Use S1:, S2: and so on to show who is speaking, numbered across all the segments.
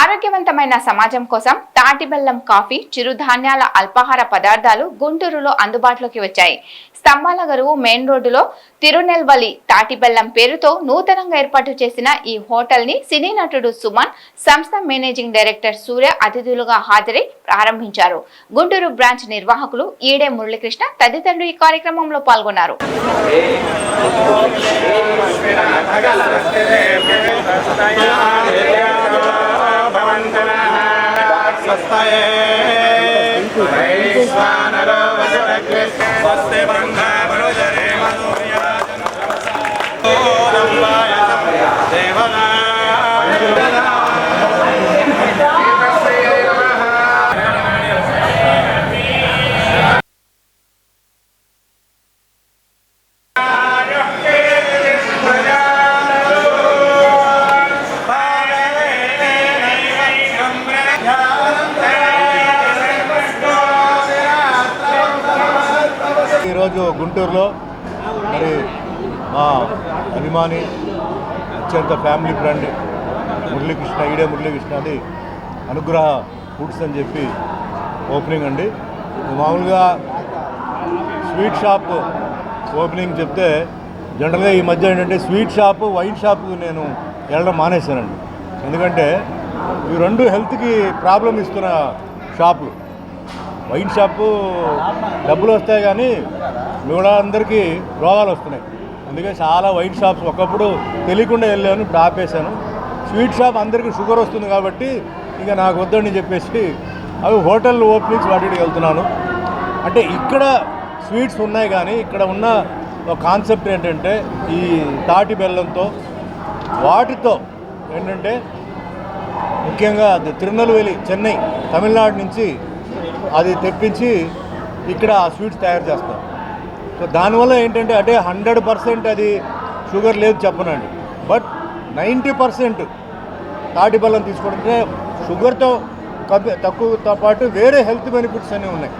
S1: ఆరోగ్యవంతమైన సమాజం కోసం తాటి బెల్లం కాఫీ చిరుధాన్యాల అల్పాహార పదార్థాలు గుంటూరులో అందుబాటులోకి వచ్చాయి స్తంభాల గరువు మెయిన్ రోడ్డులో తిరునెల్వలి తాటి బెల్లం పేరుతో నూతనంగా ఏర్పాటు చేసిన ఈ హోటల్ని సినీ నటుడు సుమన్ సంస్థ మేనేజింగ్ డైరెక్టర్ సూర్య అతిథులుగా హాజరై ప్రారంభించారు గుంటూరు బ్రాంచ్ నిర్వాహకులు ఈడే మురళీకృష్ణ తదితరులు ఈ కార్యక్రమంలో పాల్గొన్నారు
S2: వసరగ్రే స్వస్తి
S3: ఈరోజు గుంటూరులో మరి మా అభిమాని అత్యంత ఫ్యామిలీ ఫ్రెండ్ మురళీకృష్ణ ఈడే మురళీకృష్ణ అది అనుగ్రహ ఫుడ్స్ అని చెప్పి ఓపెనింగ్ అండి. మామూలుగా స్వీట్ షాప్ ఓపెనింగ్ చెప్తే జనరల్గా ఈ మధ్య ఏంటంటే స్వీట్ షాపు వైన్ షాపు నేను వెళ్ళడం మానేశానండి. ఎందుకంటే ఈ రెండు హెల్త్కి ప్రాబ్లం ఇస్తున్న షాపులు. వైన్ షాపు డబ్బులు వస్తాయి కానీ మిగతా అందరికీ రోగాలు వస్తున్నాయి. అందుకే చాలా వైన్ షాప్స్ ఒకప్పుడు తెలియకుండా వెళ్ళాను ఇప్పుడు ఆపేశాను. స్వీట్ షాప్ అందరికీ షుగర్ వస్తుంది కాబట్టి ఇంకా నాకు వద్దని చెప్పేసి అవి హోటల్ ఓపెనింగ్స్ వాటికి వెళ్తున్నాను. అంటే ఇక్కడ స్వీట్స్ ఉన్నాయి కానీ ఇక్కడ ఉన్న ఒక కాన్సెప్ట్ ఏంటంటే ఈ తాటి బెల్లంతో వాటితో ఏంటంటే ముఖ్యంగా తిరునెల్వేలి చెన్నై తమిళనాడు నుంచి అది తెప్పించి ఇక్కడ ఆ స్వీట్స్ తయారు చేస్తారు సో దానివల్ల ఏంటంటే అంటే హండ్రెడ్ పర్సెంట్ అది షుగర్ లేదు చెప్పనండి. బట్ నైంటీ పర్సెంట్ తాటి బెల్లం తీసుకుంటే షుగర్తో తక్కువతో పాటు వేరే హెల్త్ బెనిఫిట్స్ అన్నీ ఉన్నాయి.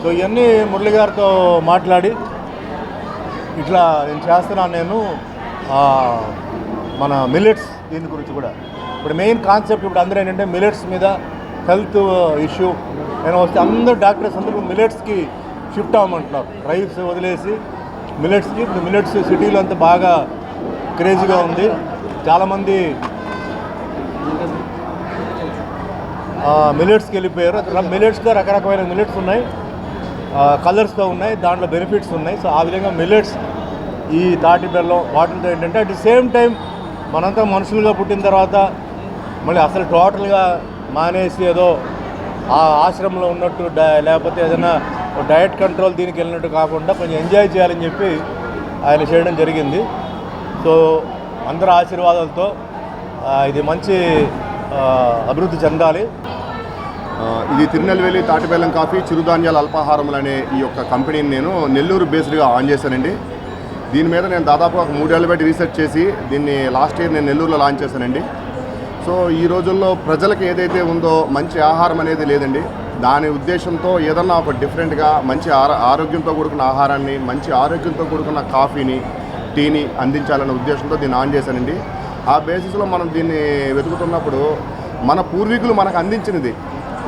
S3: సో ఇవన్నీ మురళి గారితో మాట్లాడి ఇట్లా నేను చేస్తున్నాను నేను మన మిల్లెట్స్ దీని గురించి కూడా. ఇప్పుడు మెయిన్ కాన్సెప్ట్ ఇప్పుడు అందరూ ఏంటంటే మిల్లెట్స్ మీద హెల్త్ ఇష్యూ నేను వస్తే అందరూ డాక్టర్స్ అందరూ మిల్లెట్స్కి షిఫ్ట్ అవ్వమంటున్నారు. రైస్ వదిలేసి మిల్లెట్స్కి మిలెట్స్ మిల్లెట్స్ సిటీలో అంతా బాగా క్రేజీగా ఉంది. చాలామంది మిల్లెట్స్కి వెళ్ళిపోయారు. మిలెట్స్లో రకరకమైన మిల్లెట్స్ ఉన్నాయి. కలర్స్తో ఉన్నాయి. దాంట్లో బెనిఫిట్స్ ఉన్నాయి. సో ఆ విధంగా మిల్లెట్స్ ఈ తాటి బెల్లం వాటితో ఏంటంటే అట్ ది సేమ్ టైం మనంతా మనుషులుగా పుట్టిన తర్వాత మళ్ళీ అసలు టోటల్గా మానేసి ఏదో ఆ ఆశ్రమంలో ఉన్నట్టు లేకపోతే ఏదైనా డయట్ కంట్రోల్ దీనికి వెళ్ళినట్టు కాకుండా కొంచెం ఎంజాయ్ చేయాలని చెప్పి ఆయన చేయడం జరిగింది. సో అందరి ఆశీర్వాదాలతో ఇది మంచి అభివృద్ధి చెందాలి.
S4: ఇది తిరునెల్వేలి తాటిబెల్లం కాఫీ చిరుధాన్యాల అల్పాహారములు అనే ఈ యొక్క కంపెనీని నేను నెల్లూరు బేస్డ్గా ఆన్ చేశానండి. దీని మీద నేను దాదాపు ఒక మూడేళ్ళ బట్టి రీసెర్చ్ చేసి దీన్ని లాస్ట్ ఇయర్ నేను నెల్లూరులో లాంచ్ చేశానండి. సో ఈ రోజుల్లో ప్రజలకు ఏదైతే ఉందో మంచి ఆహారం అనేది లేదండి. దాని ఉద్దేశంతో ఏదన్నా ఒక డిఫరెంట్గా మంచి ఆరోగ్యంతో కూడుకున్న ఆహారాన్ని మంచి ఆరోగ్యంతో కూడుకున్న కాఫీని టీని అందించాలనే ఉద్దేశంతో దీన్ని ఆన్ చేశానండి. ఆ బేసిస్లో మనం దీన్ని వెతుకుతున్నప్పుడు మన పూర్వీకులు మనకు అందించినది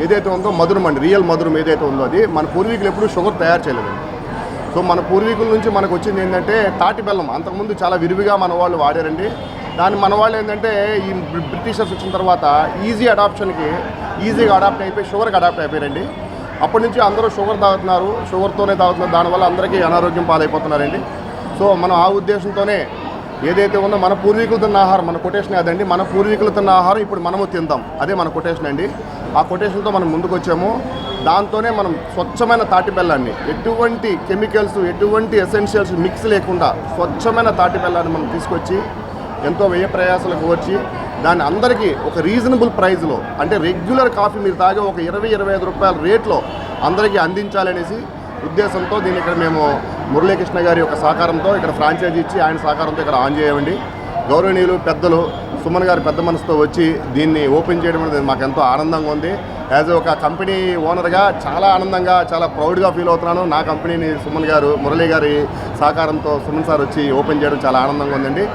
S4: ఏదైతే ఉందో మధురం అండి. రియల్ మధురం ఏదైతే ఉందో అది మన పూర్వీకులు ఎప్పుడూ షుగర్ తయారు చేయలేదండి. సో మన పూర్వీకుల నుంచి మనకు వచ్చింది ఏంటంటే తాటి బెల్లం. అంతకుముందు చాలా విరివిగా మన వాళ్ళు వాడారండి. దాని మన వాళ్ళు ఏంటంటే ఈ బ్రిటిషర్స్ వచ్చిన తర్వాత ఈజీ అడాప్షన్కి ఈజీగా అడాప్ట్ అయిపోయి షుగర్కి అడాప్ట్ అయిపోయారండి. అప్పటి నుంచి అందరూ షుగర్ తాగుతున్నారు షుగర్తోనే తాగుతున్నారు దానివల్ల అందరికీ అనారోగ్యం పాలైపోతున్నారండి. సో మనం ఆ ఉద్దేశంతోనే ఏదైతే ఉందో మన పూర్వీకులు తిన్న ఆహారం మన కొటేషన్ అదండి. మన పూర్వీకులు తిన్న ఆహారం ఇప్పుడు మనము తిందాం. అదే మన కొటేషన్ అండి. ఆ కొటేషన్తో మనం ముందుకు వచ్చాము. దాంతోనే మనం స్వచ్ఛమైన తాటి బెల్లాన్ని ఎటువంటి కెమికల్స్ ఎటువంటి ఎసెన్షియల్స్ మిక్స్ లేకుండా స్వచ్ఛమైన తాటి బెల్లాన్ని మనం తీసుకొచ్చి ఎంతో వ్యయ ప్రయాసాలకు వచ్చి దాన్ని అందరికీ ఒక రీజనబుల్ ప్రైస్లో అంటే రెగ్యులర్ కాఫీ మీరు తాగే ఒక ఇరవై ఇరవై ఐదు రూపాయల రేట్లో అందరికీ అందించాలనేసి ఉద్దేశంతో దీన్ని ఇక్కడ మేము మురళీకృష్ణ గారి యొక్క సహకారంతో ఇక్కడ ఫ్రాంచైజీ ఇచ్చి ఆయన సహకారంతో ఇక్కడ ఆన్ చేయమండి. గౌరవనీయులు పెద్దలు సుమన్ గారి పెద్ద మనసుతో వచ్చి దీన్ని ఓపెన్ చేయడం అనేది మాకు ఎంతో ఆనందంగా ఉంది. యాజ్ ఒక కంపెనీ ఓనర్గా చాలా ఆనందంగా చాలా ప్రౌడ్గా ఫీల్ అవుతున్నాను. నా కంపెనీని సుమన్ గారు మురళీ గారి సహకారంతో సుమన్ సార్ వచ్చి ఓపెన్ చేయడం చాలా ఆనందంగా ఉందండి.